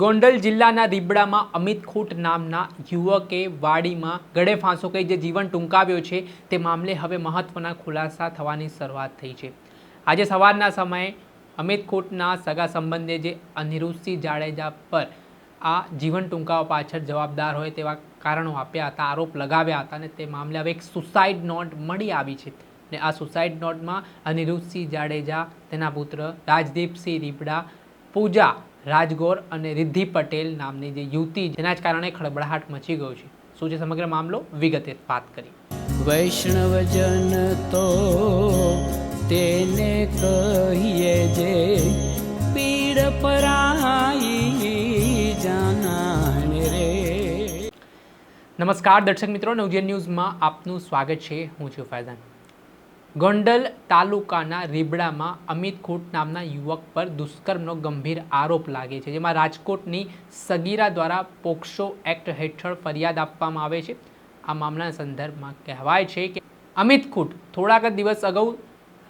ગોંડલ જિલ્લાના રીબડામાં અમિત ખૂટ નામના યુવકે વાડીમાં ગળે ફાંસો કહી જે જીવન ટૂંકાવ્યો છે, તે મામલે હવે મહત્વના ખુલાસા થવાની શરૂઆત થઈ છે. આજે સવારના સમયે અમિત ખૂટના સગા સંબંધે જે અનિરુદ્ધસિંહ જાડેજા પર આ જીવન ટૂંકાવા પાછળ જવાબદાર હોય તેવા કારણો આપ્યા હતા, આરોપ લગાવ્યા હતા અને તે મામલે હવે એક સુસાઇડ નોટ મળી આવી છે ને આ સુસાઇડ નોટમાં અનિરુદ્ધસિંહ જાડેજા, તેના પુત્ર રાજદીપસિંહ રીબડા પૂજા રાજગોર અને રિદ્ધિ પટેલ નામની જે યુવતી જેના જ કારણે ખળબળાહટ મચી ગયો છે. શું છે સમગ્ર મામલો? વિગતે વાત કરી વૈષ્ણવજન તો તેને કહીએ જે પીડ પરાઈ જાનાને રે. નમસ્કાર દર્શક મિત્રો નવજીવન ન્યૂઝમાં આપનું સ્વાગત છે. હું છું ફૈઝાન. ગોંડલ તાલુકાના રીબડામાં અમિત ખૂટ નામના યુવક પર દુષ્કર્મનો ગંભીર આરોપ લાગે છે, જેમાં રાજકોટની સગીરા દ્વારા પોક્સો એક્ટ હેઠળ ફરિયાદ આપવામાં આવે છે. આ મામલાના સંદર્ભમાં કહેવાય છે કે અમિત ખૂટ થોડાક દિવસ અગાઉ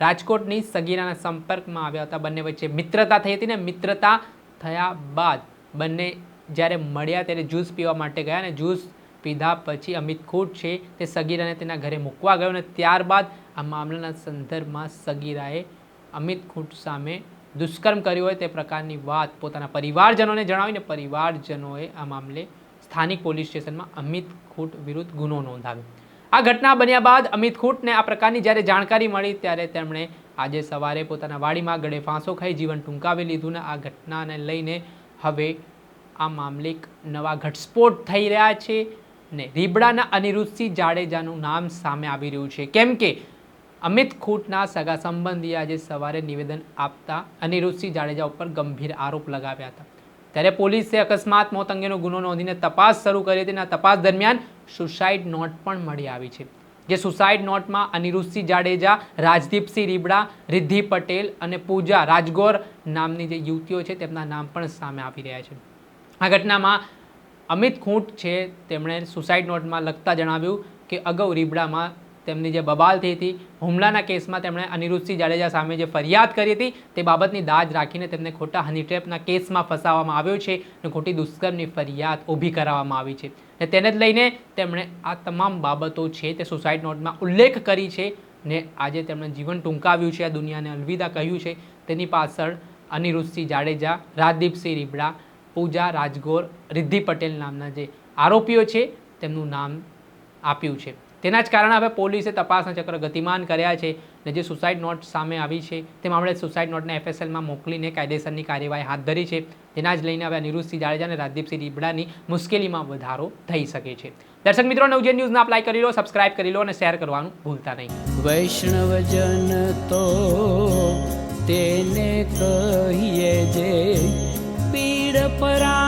રાજકોટની સગીરાના સંપર્કમાં આવ્યા હતા. બંને વચ્ચે મિત્રતા થઈ હતી ને મિત્રતા થયા બાદ બંને જ્યારે મળ્યા ત્યારે જ્યુસ પીવા માટે ગયા અને જ્યુસ પીધા પછી અમિત ખૂટ છે તે સગીરાને તેના ઘરે મૂકવા ગયો અને ત્યારબાદ આ મામલાના સંદર્ભમાં સગીરાએ અમિત ખૂંટ સામે દુષ્કર્મ કર્યું હોય તે પ્રકારની વાત પોતાના પરિવારજનોને જણાવીને પરિવારજનોએ આ મામલે સ્થાનિક પોલીસ સ્ટેશનમાં અમિત ખૂટ વિરુદ્ધ ગુનો નોંધાવ્યો. આ ઘટના બન્યા બાદ અમિત ખૂટને આ પ્રકારની જ્યારે જાણકારી મળી ત્યારે તેમણે આજે સવારે પોતાના વાડીમાં ગળે ફાંસો ખાઈ જીવન ટૂંકાવી લીધું ને આ ઘટનાને લઈને હવે આ મામલે નવા ઘટસ્ફોટ થઈ રહ્યા છે ને રીબડાના અનિરુદ્ધસિંહ જાડેજાનું નામ સામે આવી રહ્યું છે. કેમ કે અમિત ખૂટના સગા સંબંધીએ આજે સવારે નિવેદન આપતા અનિરુદ્ધસિંહ જાડેજા ઉપર ગંભીર આરોપ લગાવ્યા હતા. ત્યારે પોલીસે અકસ્માત મોત અંગેનો ગુનો નોંધીને તપાસ શરૂ કરી હતી અને તપાસ દરમિયાન સુસાઇડ નોટ પણ મળી આવી છે. જે સુસાઇડ નોટમાં અનિરુદ્ધસિંહ જાડેજા, રાજદીપસિંહ રીબડા, રિદ્ધિ પટેલ અને પૂજા રાજગોર નામની જે યુવતીઓ છે તેમના નામ પણ સામે આવી રહ્યા છે. આ ઘટનામાં અમિત ખૂંટ છે, તેમણે સુસાઇડ નોટમાં લખતા જણાવ્યું કે અગાઉ રીબડામાં તેમની જે બબાલ થઈ હતી, હુમલાના કેસમાં તેમણે અનિરુદ્ધસિંહ જાડેજા સામે જે ફરિયાદ કરી હતી, તે બાબતની દાજ રાખીને તેમને ખોટા હની ટ્રેપના કેસમાં ફસાવવામાં આવ્યો છે અને ખોટી દુષ્કર્મની ફરિયાદ ઊભી કરાવવામાં આવી છે. અને તેને જ લઈને તેમણે આ તમામ બાબતો છે તે સુસાઇડ નોટમાં ઉલ્લેખ કરી છે ને આજે તેમણે જીવન ટૂંકાવ્યું છે, આ દુનિયાને અલવિદા કહ્યું છે. તેની પાછળ અનિરુદ્ધસિંહ જાડેજા, રાજદીપસિંહ રીબડા, પૂજા રાજગોર, રિદ્ધિ પટેલ નામના જે આરોપીઓ છે, તેમનું નામ આપ્યું છે. તેના જ કારણે હવે પોલીસે તપાસના ચક્ર ગતિમાન કર્યા છે અને જે સુસાઇડ નોટ સામે આવી છે, તે મામલે સુસાઇડ નોટને એફએસએલમાં મોકલીને કાયદેસરની કાર્યવાહી હાથ ધરી છે. તેના જ લઈને હવે અનિરુદ્ધસિંહ જાડેજા અને રાજદીપસિંહ રીબડાની મુશ્કેલીમાં વધારો થઈ શકે છે. દર્શક મિત્રો, નવજે ન્યૂઝને અપ્લાય કરી લો, સબસ્ક્રાઇબ કરી લો અને શેર કરવાનું ભૂલતા નહીં. વૈષ્ણવજન તો તેને કહીએ જે પીડ પરાઈ